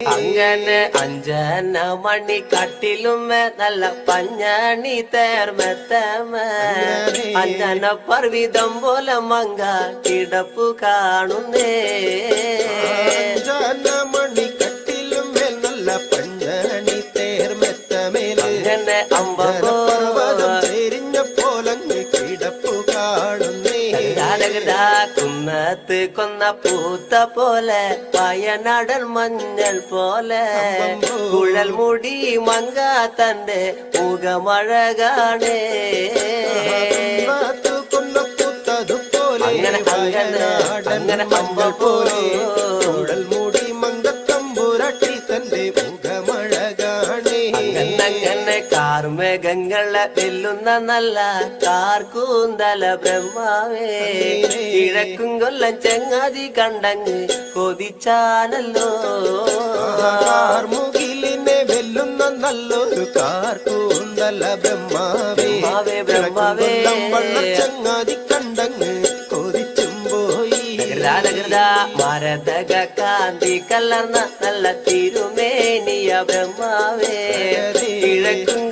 അങ്ങനെ അഞ്ചന മണി കട്ടിലുമേ നല്ല പഞ്ഞണി തേർമത്തമ അഞ്ചന പർവിതം പോലെ മങ്ക കിടപ്പു കാണുന്നേ. മണി കട്ടിലും നല്ല പഞ്ഞാണി തേർമെത്തമേൽ അങ്ങനെ അമ്പോ ഗാനഗദാ കുന്നത്ത് കൊന്ന പൂത്ത പോലെ വയനാടൻ മഞ്ഞൾ പോലെ കുഴൽ മുടി മങ്ക തന്റെ മുഖമഴകാണേ നാത്തു കൊന്ന പൂത്തതുപോലെ അങ്ങനെ അങ്ങനെ വയനാടൻ അങ്ങനെ മഞ്ഞൾ പോലെ അമ്പോ. കുഴൽ മൂടി മങ്കത്തമ്പുരട്ടി തന്റെ മുഖമഴ കാണേ അങ്ങനെ കാർമേഘങ്ങളെ വെല്ലുന്ന നല്ല കാർക്കൂന്തല ബ്രഹ്മാവേ. കിഴക്കും കൊല്ലം ചെങ്ങാതി കണ്ടങ്ങ് കൊതിച്ചാനല്ലോ മുകിലിനെ വെല്ലുന്ന നല്ലൊരു കാർക്കൂന്തല ബ്രഹ്മാവേ. ബ്രഹ്മാവേ, ബ്രഹ്മാവേ. ചങ്ങാതി കണ്ടങ്ങ് പോയി മരതക കാന്തി കലർന്ന നല്ല തിരുമേനിയ ബ്രഹ്മാവേ. കിഴക്കും